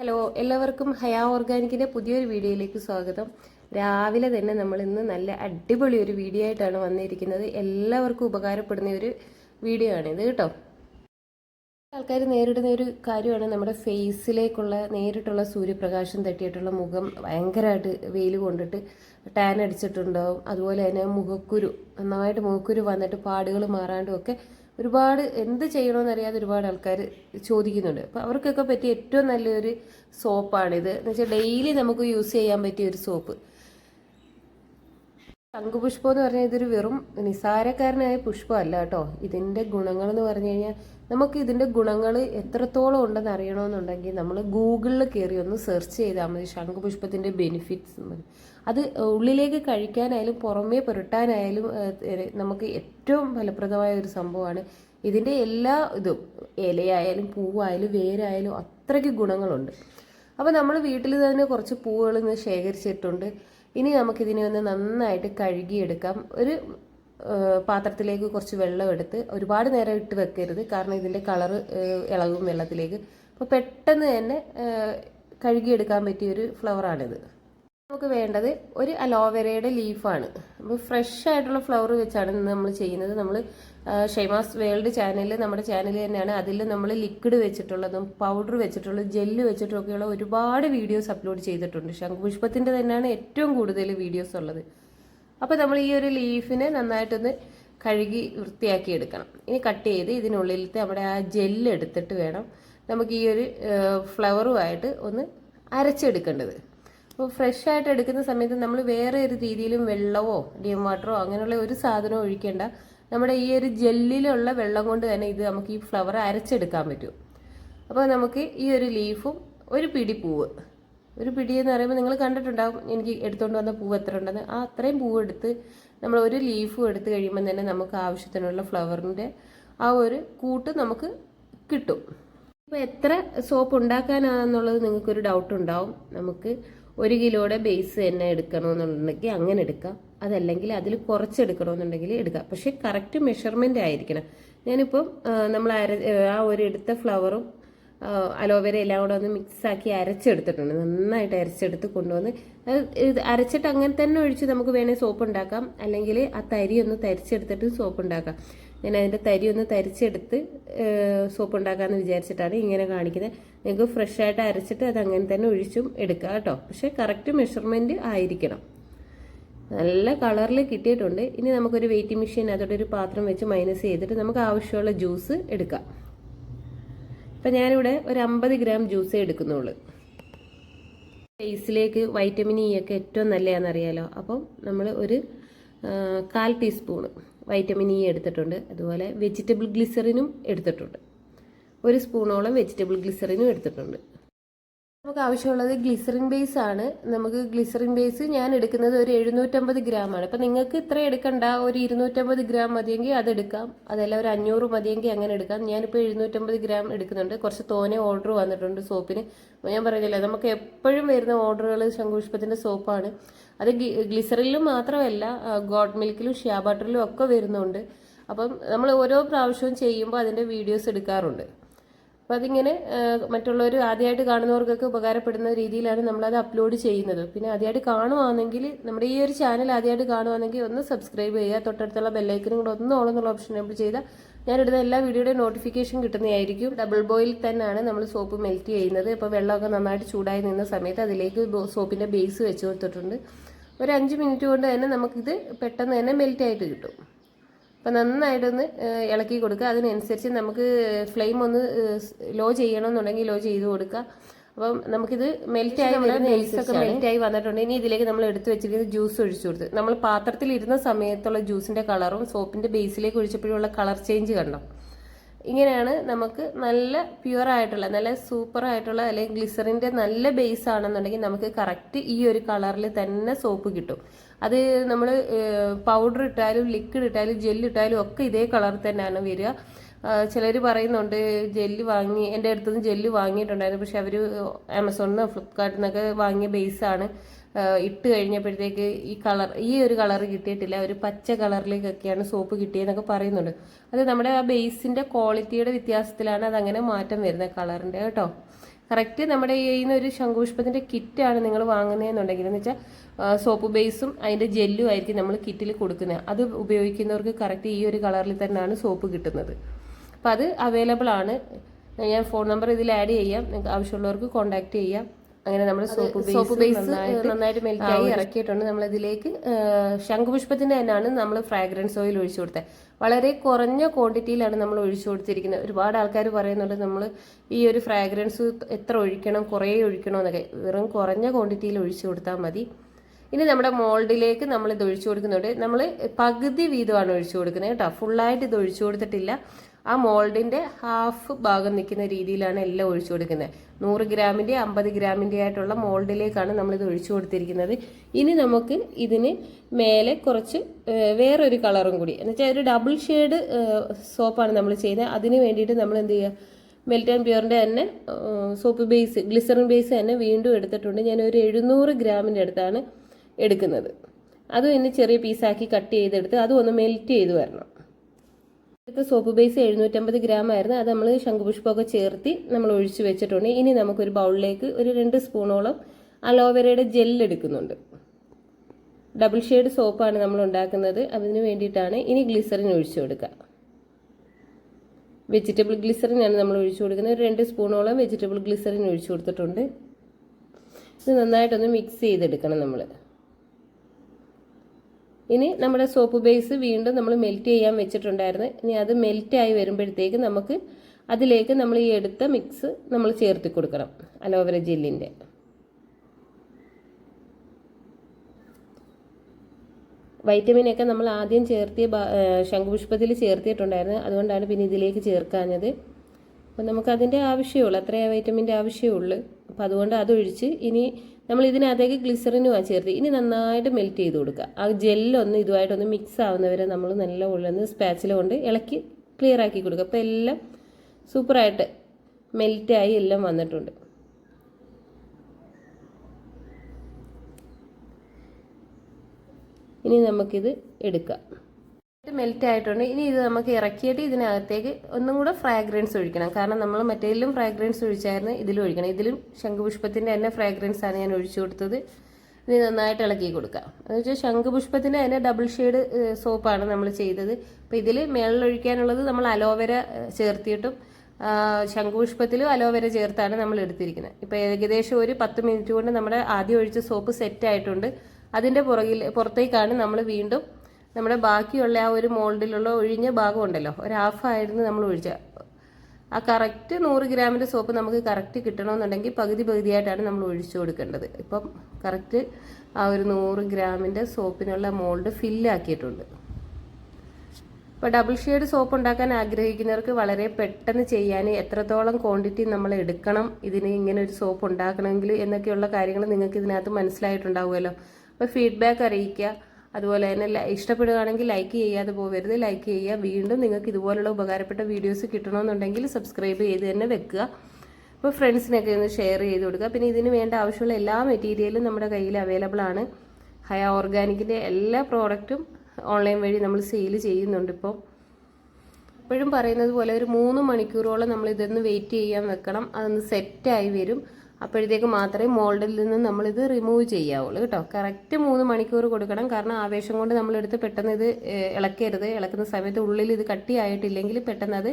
Hello എല്ലാവർക്കും ഹയാ ഓർഗാനിക്കിന്റെ പുതിയൊരു വീഡിയോയിലേക്ക് സ്വാഗതം. രാവിലെ തന്നെ നമ്മൾ ഇന്ന് നല്ല അടിപൊളി ഒരു വീഡിയോ ആയിട്ടാണ് വന്നിരിക്കുന്നത്. എല്ലാവർക്കും ഉപകാരപ്പെടുന്ന ഒരു വീഡിയോ ആണ് ഇത് കേട്ടോ. ആൾക്കാർ നേരിടുന്ന ഒരു കാര്യമാണ് നമ്മുടെ ഫേസിലേക്കുള്ള നേരിട്ടുള്ള സൂര്യപ്രകാശം തട്ടിയിട്ടുള്ള മുഖം ഭയങ്കരമായിട്ട് വെയിൽ കൊണ്ടിട്ട് ടാൻ അടിച്ചിട്ടുണ്ടാവും. അതുപോലെ തന്നെ മുഖക്കുരു നന്നായിട്ട് മുഖക്കുരു വന്നിട്ട് പാടുകൾ മാറാണ്ടും ഒക്കെ ഒരുപാട് എന്ത് ചെയ്യണമെന്നറിയാതെ ഒരുപാട് ആൾക്കാർ ചോദിക്കുന്നുണ്ട്. അപ്പോൾ അവർക്കൊക്കെ പറ്റിയ ഏറ്റവും നല്ലൊരു സോപ്പാണിത്. എന്ന് വെച്ചാൽ ഡെയിലി നമുക്ക് യൂസ് ചെയ്യാൻ പറ്റിയ ഒരു സോപ്പ്. ശംഖുപുഷ്പം എന്ന് പറഞ്ഞാൽ ഇതൊരു വെറും നിസാരക്കാരനായ പുഷ്പമല്ല കേട്ടോ. ഇതിന്റെ ഗുണങ്ങൾ എന്ന് പറഞ്ഞു കഴിഞ്ഞാൽ നമുക്ക് ഇതിന്റെ ഗുണങ്ങൾ എത്രത്തോളം ഉണ്ടെന്ന് അറിയണമെന്നുണ്ടെങ്കിൽ നമ്മൾ ഗൂഗിളിൽ കയറി ഒന്ന് സെർച്ച് ചെയ്താൽ മതി ശംഖുപുഷ്പത്തിന്റെ ബെനിഫിറ്റ്സ് മതി അത് ഉള്ളിലേക്ക് കഴിക്കാനായാലും പുറമേ പുരട്ടാനായാലും നമുക്ക് ഏറ്റവും ഫലപ്രദമായ ഒരു സംഭവമാണ് ഇതിന്റെ എല്ലാ ഇതും. ഇലയായാലും പൂവായാലും വേരായാലും അത്രയ്ക്ക് ഗുണങ്ങളുണ്ട്. അപ്പോൾ നമ്മൾ വീട്ടിൽ തന്നെ കുറച്ച് പൂവുകൾ ഇന്ന് ശേഖരിച്ചിട്ടുണ്ട്. ഇനി നമുക്കിതിനെ ഒന്ന് നന്നായിട്ട് കഴുകിയെടുക്കാം. ഒരു പാത്രത്തിലേക്ക് കുറച്ച് വെള്ളം എടുത്ത് ഒരുപാട് നേരം ഇട്ട് വെക്കരുത്. കാരണം ഇതിന്റെ കളറ് ഇളകും വെള്ളത്തിലേക്ക്. അപ്പോൾ പെട്ടെന്ന് തന്നെ കഴുകിയെടുക്കാൻ പറ്റിയൊരു ഫ്ലവറാണിത് നമുക്ക് വേണ്ടത് ഒരു അലോവേരയുടെ ലീഫാണ്. അപ്പോൾ ഫ്രഷ് ആയിട്ടുള്ള ഫ്ലവർ വെച്ചാണ് ഇന്ന് നമ്മൾ ചെയ്യുന്നത്. നമ്മൾ ഷെയ്മാസ് വേൾഡ് ചാനലിൽ നമ്മുടെ ചാനൽ തന്നെയാണ്. അതിൽ നമ്മൾ ലിക്വിഡ് വെച്ചിട്ടുള്ളതും പൗഡർ വെച്ചിട്ടുള്ളതും ജെല്ല് വെച്ചിട്ടൊക്കെയുള്ള ഒരുപാട് വീഡിയോസ് അപ്ലോഡ് ചെയ്തിട്ടുണ്ട്. ശംഖുപുഷ്പത്തിന്റെ തന്നെയാണ് ഏറ്റവും കൂടുതൽ വീഡിയോസ് ഉള്ളത്. അപ്പോൾ നമ്മൾ ഈ ഒരു ലീഫിനെ നന്നായിട്ടൊന്ന് കഴുകി വൃത്തിയാക്കി എടുക്കണം. ഇനി കട്ട് ചെയ്ത് ഇതിനുള്ളിലത്തെ നമ്മുടെ ആ ജെല്ല് എടുത്തിട്ട് വേണം നമുക്ക് ഈ ഒരു ഫ്ലവറുമായിട്ട് ഒന്ന് അരച്ചെടുക്കേണ്ടത്. അപ്പോൾ ഫ്രഷ് ആയിട്ട് എടുക്കുന്ന സമയത്ത് നമ്മൾ വേറെ ഒരു രീതിയിലും വെള്ളമോ ഡിയം വാട്ടറോ അങ്ങനെയുള്ള ഒരു സാധനവും ഒഴിക്കേണ്ട. നമ്മുടെ ഈ ഒരു ജെല്ലിലുള്ള വെള്ളം കൊണ്ട് തന്നെ ഇത് നമുക്ക് ഈ ഫ്ലവർ അരച്ചെടുക്കാൻ പറ്റും. അപ്പോൾ നമുക്ക് ഈ ഒരു ലീഫും ഒരു പിടി പൂവ്. ഒരു പിടി എന്ന് പറയുമ്പോൾ നിങ്ങൾ കണ്ടിട്ടുണ്ടാവും എനിക്ക് എടുത്തുകൊണ്ട് വന്ന പൂവ് എത്ര ഉണ്ടെന്ന്. ആ അത്രയും പൂവ് എടുത്ത് നമ്മൾ ഒരു ലീഫും എടുത്ത് കഴിയുമ്പോൾ തന്നെ നമുക്ക് ആവശ്യത്തിനുള്ള ഫ്ലവറിന്റെ ആ ഒരു കൂട്ട് നമുക്ക് കിട്ടും. ഇപ്പോൾ എത്ര സോപ്പ് ഉണ്ടാക്കാനാണെന്നുള്ളത് നിങ്ങൾക്കൊരു ഡൗട്ട് ഉണ്ടാവും. നമുക്ക് ഒരു കിലോയുടെ ബേസ് തന്നെ എടുക്കണമെന്നുണ്ടെങ്കിൽ അങ്ങനെ എടുക്കാം. അതല്ലെങ്കിൽ അതിൽ കുറച്ച് എടുക്കണമെന്നുണ്ടെങ്കിൽ എടുക്കാം. പക്ഷേ കറക്റ്റ് മെഷർമെന്റ് ആയിരിക്കണം. ഞാനിപ്പം നമ്മൾ അര ആ ഒരു എടുത്ത ഫ്ലവറും അലോവേര എല്ലാം കൂടെ ഒന്ന് മിക്സ് ആക്കി അരച്ചെടുത്തിട്ടുണ്ട്. നന്നായിട്ട് അരച്ചെടുത്ത് കൊണ്ടുവന്ന് ഇത് അരച്ചിട്ട് അങ്ങനെ തന്നെ ഒഴിച്ച് നമുക്ക് വേണേൽ സോപ്പ് ഉണ്ടാക്കാം. അല്ലെങ്കിൽ ആ തരി ഒന്ന് തരിച്ചെടുത്തിട്ട് സോപ്പ് ഉണ്ടാക്കാം. ഞാൻ അതിന്റെ തരി ഒന്ന് തരിച്ചെടുത്ത് സോപ്പ് ഉണ്ടാക്കാമെന്ന് വിചാരിച്ചിട്ടാണ് ഇങ്ങനെ കാണിക്കുന്നത്. നിങ്ങൾക്ക് ഫ്രഷ് ആയിട്ട് അരച്ചിട്ട് അത് അങ്ങനെ തന്നെ ഒഴിച്ചും എടുക്കുക കേട്ടോ. പക്ഷേ കറക്റ്റ് മെഷർമെന്റ് ആയിരിക്കണം. നല്ല കളറിൽ കിട്ടിയിട്ടുണ്ട്. ഇനി നമുക്കൊരു വെയിറ്റിംഗ് മെഷീൻ അതോടെ ഒരു പാത്രം വെച്ച് മൈനസ് ചെയ്തിട്ട് നമുക്ക് ആവശ്യമുള്ള ജ്യൂസ് എടുക്കാം. ഇപ്പം ഞാനിവിടെ ഒരു അമ്പത് ഗ്രാം ജ്യൂസ് എടുക്കുന്നുള്ളൂ. ഫേസിലേക്ക് വൈറ്റമിൻ ഇ ഒക്കെ ഏറ്റവും നല്ലതാണെന്നറിയാലോ. അപ്പം നമ്മൾ ഒരു കാൽ ടീസ്പൂണ് വൈറ്റമിൻ ഇ എടുത്തിട്ടുണ്ട്. അതുപോലെ വെജിറ്റബിൾ ഗ്ലിസറിനും എടുത്തിട്ടുണ്ട്. ഒരു സ്പൂണോളം വെജിറ്റബിൾ ഗ്ലിസറിനും എടുത്തിട്ടുണ്ട്. നമുക്ക് ആവശ്യമുള്ളത് ഗ്ലിസറിൻ ബേസ് ആണ്. നമുക്ക് ഗ്ലിസറിൻ ബേസ് ഞാൻ എടുക്കുന്നത് ഒരു എഴുന്നൂറ്റമ്പത് ഗ്രാം ആണ്. അപ്പം നിങ്ങൾക്ക് ഇത്ര എടുക്കണ്ട ഒരു ഇരുന്നൂറ്റമ്പത് ഗ്രാം മതിയെങ്കിൽ അതെടുക്കാം അതല്ല ഒരു അഞ്ഞൂറ് മതിയെങ്കിൽ അങ്ങനെ എടുക്കാം. ഞാനിപ്പോൾ എഴുന്നൂറ്റമ്പത് ഗ്രാം എടുക്കുന്നുണ്ട്. കുറച്ച് തോനെ ഓർഡർ വന്നിട്ടുണ്ട് സോപ്പിന്. ഞാൻ പറഞ്ഞില്ലേ നമുക്ക് എപ്പോഴും വരുന്ന ഓർഡറുകൾ ശംഖുപുഷ്പത്തിന്റെ സോപ്പാണ്. അത് ഗ്ലിസറിലും മാത്രമല്ല ഗോഡ് മിൽക്കിലും ഷിയാ ബട്ടറിലും ഒക്കെ വരുന്നുണ്ട്. അപ്പം നമ്മൾ ഓരോ പ്രാവശ്യവും ചെയ്യുമ്പോൾ അതിന്റെ വീഡിയോസ് എടുക്കാറുണ്ട്. അപ്പോൾ അതിങ്ങനെ മറ്റുള്ളവർ ആദ്യമായിട്ട് കാണുന്നവർക്കൊക്കെ ഉപകാരപ്പെടുന്ന രീതിയിലാണ് നമ്മളത് അപ്ലോഡ് ചെയ്യുന്നത്. പിന്നെ ആദ്യമായിട്ട് കാണുവാണെങ്കിൽ നമ്മുടെ ഈ ഒരു ചാനൽ ആദ്യമായിട്ട് കാണുവാണെങ്കിൽ ഒന്ന് സബ്സ്ക്രൈബ് ചെയ്യുക. തൊട്ടടുത്തുള്ള ബെല്ലൈക്കനും കൂടെ ഒന്ന് ഓളം എന്നുള്ള ഓപ്ഷൻ എനേബിൾ ചെയ്താൽ ഞാനിടുന്ന എല്ലാ വീഡിയോയുടെയും നോട്ടിഫിക്കേഷൻ കിട്ടുന്നതായിരിക്കും. ഡബിൾ ബോയിൽ തന്നെയാണ് നമ്മൾ സോപ്പ് മെൽറ്റ് ചെയ്യുന്നത്. ഇപ്പോൾ വെള്ളമൊക്കെ നന്നായിട്ട് ചൂടായി നിന്ന സമയത്ത് അതിലേക്ക് സോപ്പിന്റെ ബേസ് വെച്ച് കൊടുത്തിട്ടുണ്ട്. ഒരു അഞ്ച് മിനിറ്റ് കൊണ്ട് തന്നെ നമുക്കിത് പെട്ടെന്ന് തന്നെ മെൽറ്റ് ആയിട്ട് കിട്ടും. അപ്പം നന്നായിട്ടൊന്ന് ഇളക്കി കൊടുക്കുക. അതിനനുസരിച്ച് നമുക്ക് ഫ്ലെയിം ഒന്ന് ലോ ചെയ്യണമെന്നുണ്ടെങ്കിൽ ലോ ചെയ്ത് കൊടുക്കുക. അപ്പം നമുക്കിത് മെൽറ്റ് ആയി ഐസൊക്കെ മെൽറ്റ് ആയി വന്നിട്ടുണ്ട്. ഇനി ഇതിലേക്ക് നമ്മൾ എടുത്തു വെച്ചിരിക്കുന്ന ജ്യൂസ് ഒഴിച്ചു കൊടുത്ത്. നമ്മൾ പാത്രത്തിൽ ഇരുന്ന സമയത്തുള്ള ജ്യൂസിന്റെ കളറും സോപ്പിന്റെ ബേസിലേക്ക് ഒഴിച്ചപ്പോഴുള്ള കളർ ചേഞ്ച് കണ്ടോ? ഇങ്ങനെയാണ് നമുക്ക് നല്ല പ്യുവറായിട്ടുള്ള നല്ല സൂപ്പർ ആയിട്ടുള്ള അല്ലെങ്കിൽ ഗ്ലിസറിന്റെ നല്ല ബേസ് ആണെന്നുണ്ടെങ്കിൽ നമുക്ക് കറക്റ്റ് ഈ ഒരു കളറിൽ തന്നെ സോപ്പ് കിട്ടും. അത് നമ്മൾ പൗഡർ ഇട്ടാലും ലിക്വിഡ് ഇട്ടാലും ജെല്ല് ഇട്ടാലും ഒക്കെ ഇതേ കളർ തന്നെയാണ് വരിക. ചിലർ പറയുന്നുണ്ട് ജെല്ല് വാങ്ങി എന്റെ അടുത്തുനിന്ന് ജെല്ല് വാങ്ങിയിട്ടുണ്ടായിരുന്നു. പക്ഷെ അവർ ആമസോണിൽ നിന്ന് ഫ്ലിപ്കാർട്ടിൽ നിന്നൊക്കെ വാങ്ങിയ ബേസാണ് ഇട്ട് കഴിഞ്ഞപ്പോഴത്തേക്ക് ഈ കളർ ഈ ഒരു കളർ കിട്ടിയിട്ടില്ല ഒരു പച്ച കളറിലേക്കൊക്കെയാണ് സോപ്പ് കിട്ടിയതെന്നൊക്കെ പറയുന്നുണ്ട്. അത് നമ്മുടെ ആ ബേസിന്റെ ക്വാളിറ്റിയുടെ വ്യത്യാസത്തിലാണ് അതങ്ങനെ മാറ്റം വരുന്നത് കളറിന്റെ കേട്ടോ. കറക്റ്റ് നമ്മുടെ ഈ നിന്ന് ഒരു ശംഖുപുഷ്പത്തിന്റെ കിറ്റാണ് നിങ്ങൾ വാങ്ങുന്നതെന്നുണ്ടെങ്കിൽ എന്ന് വെച്ചാൽ സോപ്പ് ബേസും അതിന്റെ ജെല്ലും ആയിരിക്കും നമ്മൾ കിറ്റിൽ കൊടുക്കുന്നത്. അത് ഉപയോഗിക്കുന്നവർക്ക് കറക്റ്റ് ഈ ഒരു കളറിൽ തന്നെയാണ് സോപ്പ് കിട്ടുന്നത്. അപ്പോൾ അത് അവൈലബിൾ ആണ്. ഞാൻ ഫോൺ നമ്പർ ഇതിൽ ആഡ് ചെയ്യാം. നിങ്ങൾക്ക് ആവശ്യമുള്ളവർക്ക് കോൺടാക്ട് ചെയ്യാം. അങ്ങനെ നമ്മൾ സോപ്പ് സോപ്പ് ബേസ് നന്നായിട്ട് മെൽറ്റായി ഇറക്കിയിട്ടുണ്ട്. നമ്മൾ ഇതിലേക്ക് ശംഖുപുഷ്പത്തിന്റെ തന്നെയാണ് നമ്മൾ ഫ്രാഗ്രൻസ് ഓയിൽ ഒഴിച്ചു കൊടുത്തത്. വളരെ കുറഞ്ഞ ക്വാണ്ടിറ്റിയിലാണ് നമ്മൾ ഒഴിച്ചു കൊടുത്തിരിക്കുന്നത്. ഒരുപാട് ആൾക്കാർ പറയുന്നുണ്ട് നമ്മൾ ഈ ഒരു ഫ്രാഗ്രൻസ് എത്ര ഒഴിക്കണം കുറേ ഒഴിക്കണം എന്നൊക്കെ. വെറും കുറഞ്ഞ ക്വാണ്ടിറ്റിയിൽ ഒഴിച്ചു കൊടുത്താൽ മതി. ഇനി നമ്മുടെ മോൾഡിലേക്ക് നമ്മൾ ഇത് ഒഴിച്ചു കൊടുക്കുന്നുണ്ട്. നമ്മൾ പകുതി വീതമാണ് ഒഴിച്ചു കൊടുക്കുന്നത് കേട്ടോ. ഫുള്ളായിട്ട് ഇത് ഒഴിച്ചു കൊടുത്തിട്ടില്ല. ആ മോൾഡിന്റെ ഹാഫ് ഭാഗം നിൽക്കുന്ന രീതിയിലാണ് എല്ലാം ഒഴിച്ചു കൊടുക്കുന്നത്. നൂറ് ഗ്രാമിന്റെ അമ്പത് ഗ്രാമിന്റെ ആയിട്ടുള്ള മോൾഡിലേക്കാണ് നമ്മൾ ഇത് ഒഴിച്ചു കൊടുത്തിരിക്കുന്നത്. ഇനി നമുക്ക് ഇതിന് മേലെ കുറച്ച് വേറൊരു കളറും കൂടി. എന്ന് വെച്ചാൽ ഒരു ഡബിൾ ഷെയ്ഡ് സോപ്പാണ് നമ്മൾ ചെയ്യുന്നത്. അതിന് വേണ്ടിയിട്ട് നമ്മൾ എന്ത് ചെയ്യുക? മെൽറ്റ് ആൻഡ് പ്യൂറിന്റെ തന്നെ സോപ്പ് ബേസ് ഗ്ലിസറിൻ ബേസ് തന്നെ വീണ്ടും എടുത്തിട്ടുണ്ട്. ഞാൻ ഒരു എഴുന്നൂറ് ഗ്രാമിന്റെ അടുത്താണ് എടുക്കുന്നത്. അതും ഇന്ന് ചെറിയ പീസാക്കി കട്ട് ചെയ്തെടുത്ത് അതും ഒന്ന് മെൽറ്റ് ചെയ്ത് വരണം. ഇത് സോപ്പ് ബേസ് എഴുന്നൂറ്റമ്പത് ഗ്രാം ആയിരുന്നു. അത് നമ്മൾ ശംഖുപുഷ്പമൊക്കെ ചേർത്തി നമ്മൾ ഒഴിച്ചു വെച്ചിട്ടുണ്ട്. ഇനി നമുക്കൊരു ബൗളിലേക്ക് ഒരു രണ്ട് സ്പൂണോളം അലോവേരയുടെ ജെൽ എടുക്കുന്നുണ്ട്. ഡബിൾ ഷെയ്ഡ് സോപ്പാണ് നമ്മൾ ഉണ്ടാക്കുന്നത്. അതിന് വേണ്ടിയിട്ടാണ് ഇനി ഗ്ലിസറിൻ ഒഴിച്ചു കൊടുക്കുക. വെജിറ്റബിൾ ഗ്ലിസറിനാണ് നമ്മൾ ഒഴിച്ചു കൊടുക്കുന്നത്. ഒരു രണ്ട് സ്പൂണോളം വെജിറ്റബിൾ ഗ്ലിസറിൻ ഒഴിച്ചു കൊടുത്തിട്ടുണ്ട്. ഇത് നന്നായിട്ടൊന്ന് മിക്സ് ചെയ്തെടുക്കണം നമ്മൾ ഇനി നമ്മുടെ സോപ്പ് ബേസ് വീണ്ടും നമ്മൾ മെൽറ്റ് ചെയ്യാൻ വെച്ചിട്ടുണ്ടായിരുന്നു. ഇനി അത് മെൽറ്റായി വരുമ്പോഴത്തേക്ക് നമുക്ക് അതിലേക്ക് നമ്മൾ ഈ എടുത്ത മിക്സ് നമ്മൾ ചേർത്തി കൊടുക്കണം അലോവേര ജെല്ലിന്റെ വൈറ്റമിനൊക്കെ നമ്മൾ ആദ്യം ചേർത്തിയ ശംഖുപുഷ്പത്തിൽ ചേർത്തിട്ടുണ്ടായിരുന്നു അതുകൊണ്ടാണ് പിന്നെ ഇതിലേക്ക് ചേർക്കാഞ്ഞത്. അപ്പോൾ നമുക്കതിന്റെ ആവശ്യമുള്ളൂ അത്രയും വൈറ്റമിന്റെ ആവശ്യമുള്ളൂ അപ്പോൾ അതുകൊണ്ട് അതൊഴിച്ച് ഇനി നമ്മൾ ഇതിനകത്തേക്ക് ഗ്ലിസറിനുമാണ് ചേർത്ത് ഇനി നന്നായിട്ട് മെൽറ്റ് ചെയ്ത് കൊടുക്കുക. ആ ജെല്ലൊന്ന് ഇതുമായിട്ടൊന്ന് മിക്സ് ആവുന്നവരെ നമ്മൾ നല്ല ഉള്ളൊന്ന് സ്പാച്ചില കൊണ്ട് ഇളക്കി ക്ലിയർ ആക്കി കൊടുക്കുക. അപ്പോൾ എല്ലാം സൂപ്പറായിട്ട് മെൽറ്റായി എല്ലാം വന്നിട്ടുണ്ട്. ഇനി നമുക്കിത് എടുക്കാം. മെൽറ്റ് ആയിട്ടുണ്ട്. ഇനി ഇത് നമുക്ക് ഇറക്കിയിട്ട് ഇതിനകത്തേക്ക് ഒന്നും കൂടെ ഫ്രാഗ്രൻസ് ഒഴിക്കണം. കാരണം നമ്മൾ മറ്റേതിലും ഫ്രാഗ്രൻസ് ഒഴിച്ചായിരുന്നു ഇതിലും ഒഴിക്കണം. ഇതിലും ശംഖുപുഷ്പത്തിന്റെ തന്നെ ഫ്രാഗ്രൻസ് ആണ് ഞാൻ ഒഴിച്ചു കൊടുത്തത്. ഇനി നന്നായിട്ട് ഇളക്കി കൊടുക്കാം. എന്ന് വെച്ചാൽ ശംഖുപുഷ്പത്തിന്റെ തന്നെ ഡബിൾ ഷെയ്ഡ് സോപ്പാണ് നമ്മൾ ചെയ്തത്. അപ്പോൾ ഇതിൽ മേളിലൊഴിക്കാനുള്ളത് നമ്മൾ അലോവേര ചേർത്തിയിട്ടും ശംഖുപുഷ്പത്തിലും അലോവേര ചേർത്താണ് നമ്മൾ എടുത്തിരിക്കുന്നത്. ഇപ്പോൾ ഏകദേശം ഒരു പത്ത് മിനിറ്റ് കൊണ്ട് നമ്മുടെ ആദ്യം ഒഴിച്ച സോപ്പ് സെറ്റ് ആയിട്ടുണ്ട്. അതിന്റെ പുറകിൽ പുറത്തേക്കാണ് നമ്മൾ വീണ്ടും നമ്മുടെ ബാക്കിയുള്ള ആ ഒരു മോൾഡിലുള്ള ഒഴിഞ്ഞ ഭാഗം ഉണ്ടല്ലോ. ഒരു ഹാഫ് ആയിരുന്നു നമ്മൾ ഒഴിച്ച ആ കറക്റ്റ് നൂറ് ഗ്രാമിന്റെ സോപ്പ് നമുക്ക് കറക്റ്റ് കിട്ടണമെന്നുണ്ടെങ്കിൽ പകുതി പകുതിയായിട്ടാണ് നമ്മൾ ഒഴിച്ചു കൊടുക്കേണ്ടത്. ഇപ്പം കറക്റ്റ് ആ ഒരു നൂറ് ഗ്രാമിന്റെ സോപ്പിനുള്ള മോൾഡ് ഫില്ലാക്കിയിട്ടുണ്ട് ഇപ്പോൾ ഡബിൾ ഷെയ്ഡ് സോപ്പ് ഉണ്ടാക്കാൻ ആഗ്രഹിക്കുന്നവർക്ക് വളരെ പെട്ടെന്ന് ചെയ്യാൻ എത്രത്തോളം ക്വാണ്ടിറ്റി നമ്മൾ എടുക്കണം ഇതിന് ഇങ്ങനെ ഒരു സോപ്പ് ഉണ്ടാക്കണമെങ്കിൽ എന്നൊക്കെയുള്ള കാര്യങ്ങൾ നിങ്ങൾക്ക് ഇതിനകത്ത് മനസ്സിലായിട്ടുണ്ടാവുമല്ലോ. അപ്പോൾ ഫീഡ്ബാക്ക് അറിയിക്കുക. അതുപോലെ തന്നെ ഇഷ്ടപ്പെടുകയാണെങ്കിൽ ലൈക്ക് ചെയ്യാതെ പോകരുത് ലൈക്ക് ചെയ്യുക. വീണ്ടും നിങ്ങൾക്ക് ഇതുപോലുള്ള ഉപകാരപ്പെട്ട വീഡിയോസ് കിട്ടണമെന്നുണ്ടെങ്കിൽ സബ്സ്ക്രൈബ് ചെയ്ത് തന്നെ വെക്കുക. അപ്പോൾ ഫ്രണ്ട്സിനൊക്കെ ഒന്ന് ഷെയർ ചെയ്ത് കൊടുക്കുക. പിന്നെ ഇതിന് വേണ്ട ആവശ്യമുള്ള എല്ലാ മെറ്റീരിയലും നമ്മുടെ കയ്യിൽ അവൈലബിൾ ആണ്. ഹയ ഓർഗാനിക്കിന്റെ എല്ലാ പ്രോഡക്റ്റും ഓൺലൈൻ വഴി നമ്മൾ സെയിൽ ചെയ്യുന്നുണ്ട് ഇപ്പോൾ എപ്പോഴും പറയുന്നത് പോലെ ഒരു മൂന്ന് മണിക്കൂറോളം നമ്മൾ ഇതൊന്ന് വെയിറ്റ് ചെയ്യാൻ വെക്കണം. അതൊന്ന് സെറ്റായി വരും. അപ്പോഴത്തേക്ക് മാത്രമേ മോൾഡിൽ നിന്ന് നമ്മളിത് റിമൂവ് ചെയ്യാവുള്ളൂ കേട്ടോ. കറക്റ്റ് മൂന്ന് മണിക്കൂർ കൊടുക്കണം. കാരണം ആവേശം കൊണ്ട് നമ്മളെടുത്ത് പെട്ടെന്ന് ഇത് ഇളക്കരുത്. ഇളക്കുന്ന സമയത്ത് ഉള്ളിൽ ഇത് കട്ടിയായിട്ടില്ലെങ്കിൽ പെട്ടെന്ന് അത്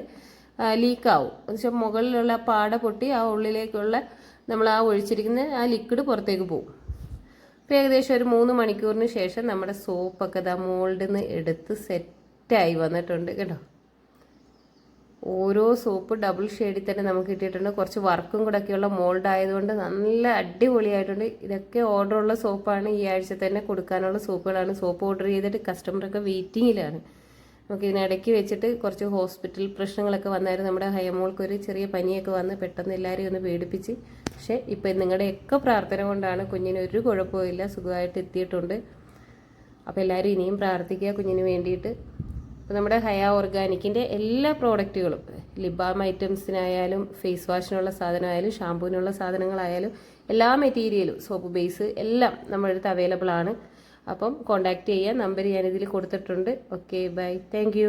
ലീക്കാവും എന്നുവെച്ചാൽ മുകളിലുള്ള പാട പൊട്ടി ആ ഉള്ളിലേക്കുള്ള നമ്മൾ ആ ഒഴിച്ചിരിക്കുന്ന ആ ലിക്വിഡ് പുറത്തേക്ക് പോകും അപ്പോൾ ഏകദേശം ഒരു മൂന്ന് മണിക്കൂറിന് ശേഷം നമ്മുടെ സോപ്പൊക്കെ ഇതാ മോൾഡിൽ നിന്ന് എടുത്ത് സെറ്റായി വന്നിട്ടുണ്ട് കേട്ടോ. ഓരോ സോപ്പ് ഡബിൾ ഷെയ്ഡിൽ തന്നെ നമുക്ക് കിട്ടിയിട്ടുണ്ട്. കുറച്ച് വർക്കും കൂടെ ഒക്കെയുള്ള മോൾഡ് ആയതുകൊണ്ട് നല്ല അടിപൊളിയായിട്ടുണ്ട്. ഇതൊക്കെ ഓർഡർ ഉള്ള സോപ്പാണ്. ഈ ആഴ്ച തന്നെ കൊടുക്കാനുള്ള സോപ്പുകളാണ്. സോപ്പ് ഓർഡർ ചെയ്തിട്ട് കസ്റ്റമറൊക്കെ വെയിറ്റിങ്ങിലാണ് നമുക്ക് ഇതിനിടയ്ക്ക് വെച്ചിട്ട് കുറച്ച് ഹോസ്പിറ്റൽ പ്രശ്നങ്ങളൊക്കെ വന്നായിരുന്നു. നമ്മുടെ ഹയമോൾക്ക് ഒരു ചെറിയ പനിയൊക്കെ വന്ന് പെട്ടെന്ന് എല്ലാവരെയും ഒന്ന് പേടിപ്പിച്ച്. പക്ഷേ ഇപ്പം നിങ്ങളുടെയൊക്കെ പ്രാർത്ഥന കൊണ്ടാണ് കുഞ്ഞിന് ഒരു കുഴപ്പമില്ല സുഖമായിട്ട് എത്തിയിട്ടുണ്ട്. അപ്പോൾ എല്ലാവരും ഇനിയും പ്രാർത്ഥിക്കുക കുഞ്ഞിന് വേണ്ടിയിട്ട്. അപ്പോൾ നമ്മുടെ ഹയ ഓർഗാനിക്കിന്റെ എല്ലാ പ്രോഡക്റ്റുകളും ലിബാം ഐറ്റംസിനായാലും ഫേസ് വാഷിനുള്ള സാധനമായാലും ഷാമ്പൂവിനുള്ള സാധനങ്ങളായാലും എല്ലാ മെറ്റീരിയലും സോപ്പ് ബേസ് എല്ലാം നമ്മുടെ അടുത്ത് അവൈലബിൾ ആണ്. അപ്പം കോൺടാക്റ്റ് ചെയ്യാൻ നമ്പർ ഞാനിതിൽ കൊടുത്തിട്ടുണ്ട്. Okay bye thank